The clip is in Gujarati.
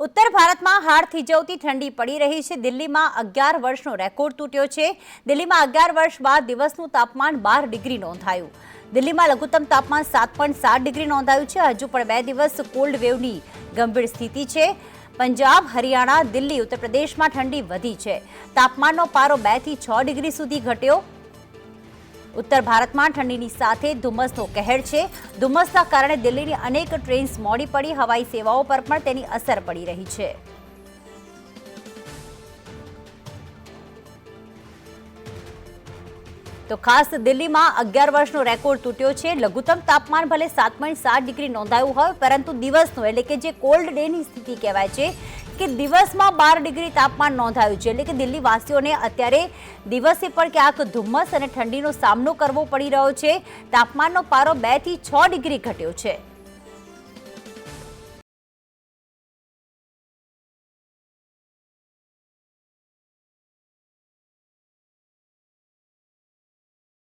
ઉત્તર ભારતમાં હાડ થીજવતી ઠંડી પડી રહી છે. દિલ્હીમાં અગિયાર વર્ષનો રેકોર્ડ તૂટ્યો છે. દિલ્હીમાં અગિયાર વર્ષ બાદ દિવસનું તાપમાન બાર ડિગ્રી નોંધાયું. દિલ્હીમાં લઘુત્તમ તાપમાન સાત પોઈન્ટ સાત ડિગ્રી નોંધાયું છે. હજુ પણ બે દિવસ કોલ્ડ વેવની ગંભીર સ્થિતિ છે. પંજાબ, હરિયાણા, દિલ્હી ઉત્તર પ્રદેશમાં ઠંડી વધી છે. તાપમાનનો પારો બેથી છ ડિગ્રી સુધી ઘટ્યો. ઉત્તર ભારતમાં ઠંડીની સાથે ધુમ્મસનો કહેર છે. ધુમ્મસના કારણે દિલ્હીની અનેક ટ્રેન્સ મોડી પડી, હવાઈ સેવાઓ પર પણ તેની અસર પડી રહી છે. તો ખાસ દિલ્હીમાં અગિયાર વર્ષનો રેકોર્ડ તૂટ્યો છે. લઘુત્તમ તાપમાન ભલે સાત પોઈન્ટ સાત ડિગ્રી નોંધાયું હોય, પરંતુ દિવસનું એટલે કે જે કોલ્ડ ડેની સ્થિતિ કહેવાય છે કે દિવસમાં બાર ડિગ્રી તાપમાન નોંધાયું છે. એટલે કે દિલ્હી વાસીઓને અત્યારે દિવસે પણ ક્યાંક ધુમ્મસ અને ઠંડીનો સામનો કરવો પડી રહ્યો છે. તાપમાનનો પારો બેથી છ ડિગ્રી ઘટ્યો છે.